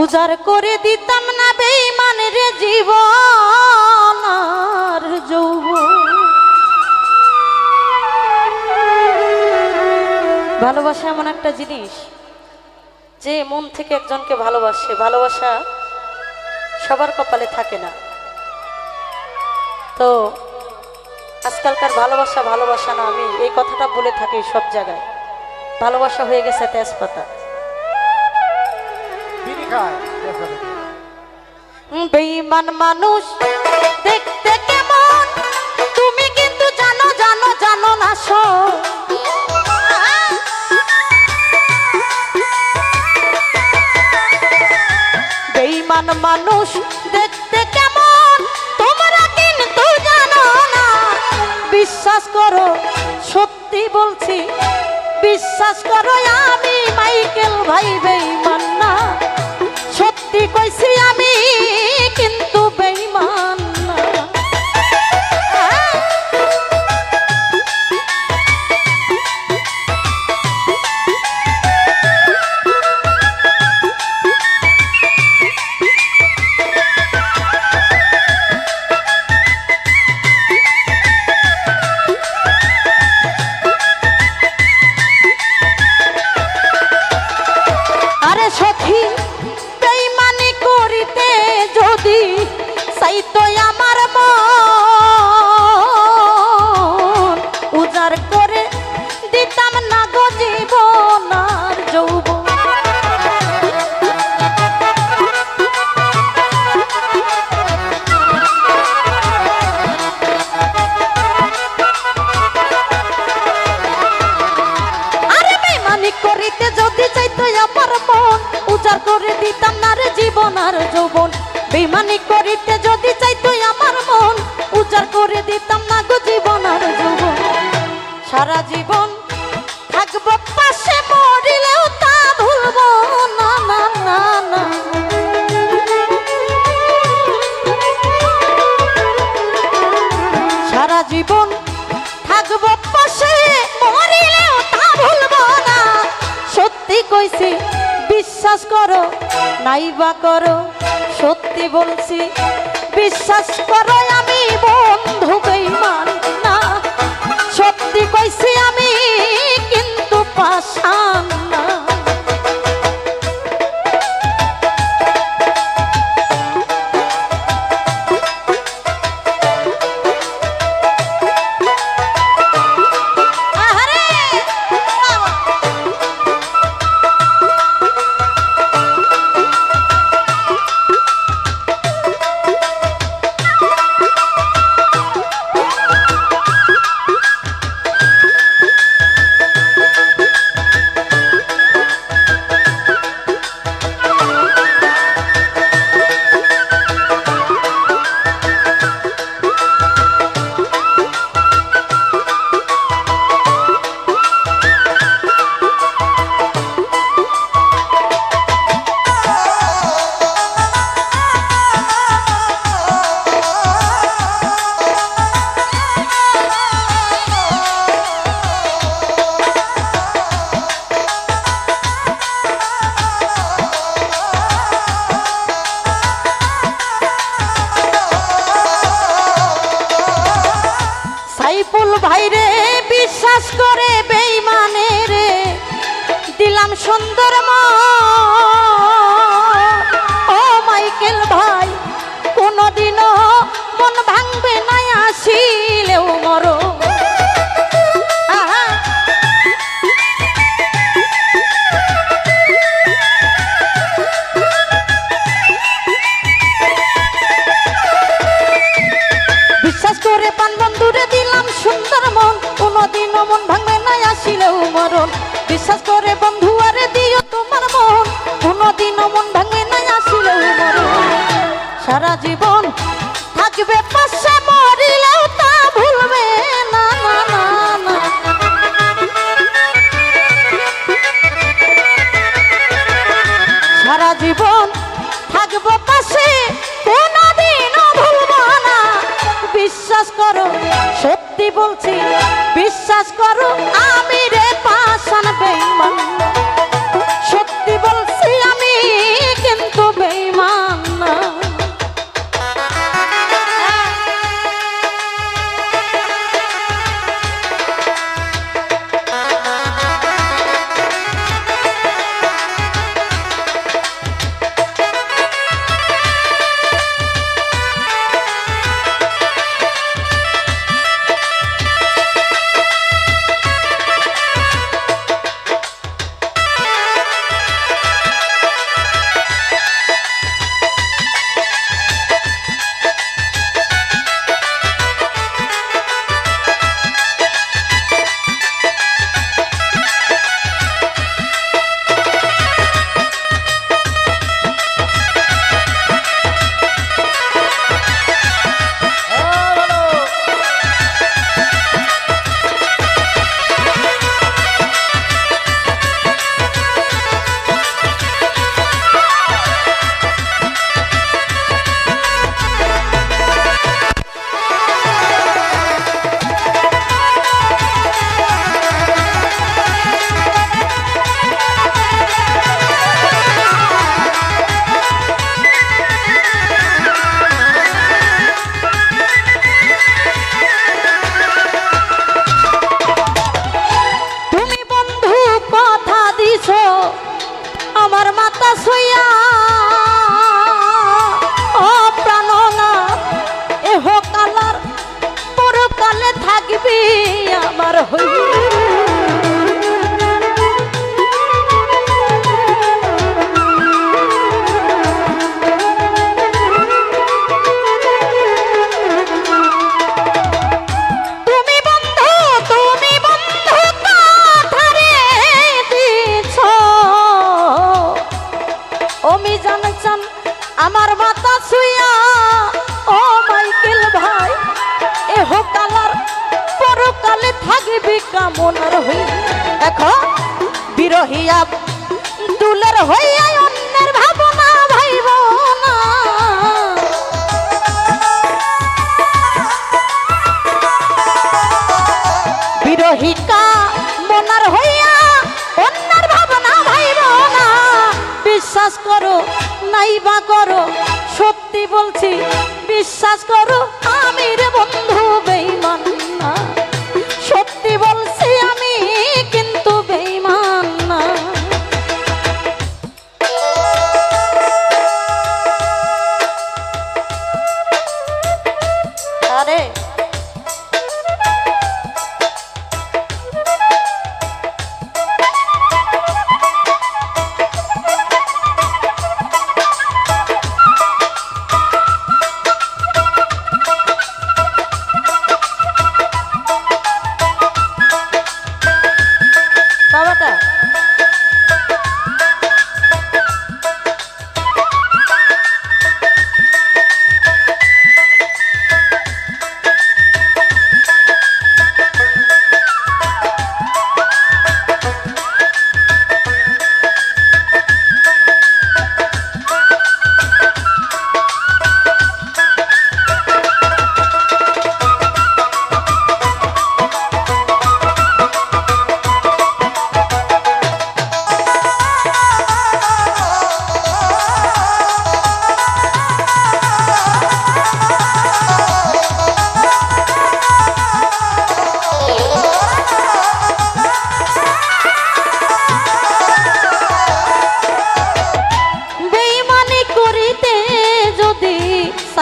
উজাড় করে দিতাম না বেইমানের জীবন আর যৌবন। ভালোবাসা এমন একটা জিনিস যে মন থেকে একজনকে ভালোবাসে। ভালোবাসা সবার কপালে থাকে না। তো আজকালকার ভালোবাসা ভালোবাসা না, আমি এই কথাটা বলে থাকি সব জায়গায়। ভালোবাসা হয়ে গেছে তেজপাতা। বেঈমান মানুষ, দেখতে কেমন? তুমি কিন্তু জানো জানো জানো না সো বেঈমান মানুষ, দেখতে কেমন? তোমরা কিন্তু জানো না। বিশ্বাস করো, সত্যি বলছি। বিশ্বাস করো, আমি মাইকেল ভাই বেঈমান। না সত্যি না রে জীবন আর যৌবন। বেমানি করিতে যদি চাইতো আমার মন, উজাড় করে দিতাম না গো জীবন আর যৌবন। সারা জীবন নাইবা করো সত্যি বলছি বিশ্বাস করো পান বন্ধুরে দিলাম সুন্দর মন। কোনদিনও মন ভাঙবে না, আসিলেও মরণ। বিশ্বাস করে বন্ধু, আরে দিও তোমার মন। কোনদিনও মন ভাঙবে না, আসিলেও মরণ। সারা জীবন থাকবে পাশে, মরিলেও তা ভুলবে না না না না। সারা জীবন করো সত্যি বলছি বিশ্বাস করো আমি রে পাশান বেইমান। মাতা শুইয়া ও প্রাণনা এহ কালার পরকালে থাকবি আমার হইয়া। বিরহিয়া দুলের হইয়া অন্যের ভাবনা ভাইব না। বিরহিকা মনার হইয়া অন্যার ভাবনা ভাইব না। বিশ্বাস করো, নাইবা করো, সত্যি বলছি, বিশ্বাস করো আমি রে বন্ধু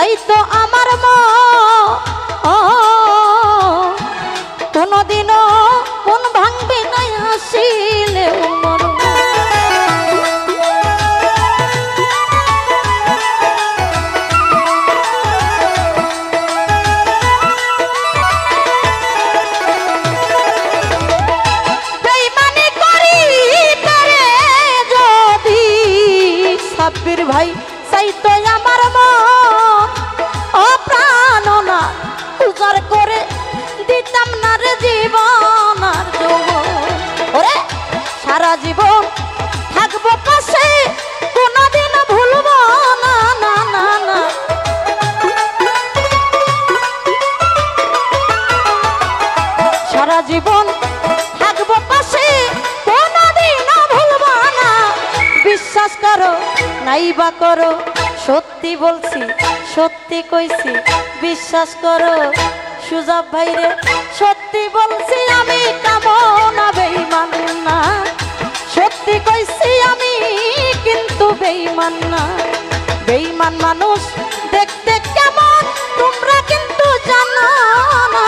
সাইতো আমার করো, সত্যি বলছি, সত্যি কইছি, বিশ্বাস করো, সুজাব ভাইরে, সত্যি বলছি আমি কামনা বেইমান না। সত্যি কইছি আমি কিন্তু বেইমান না। বেইমান মানুষ দেখতে কেমন, তোমরা কিন্তু জানো না।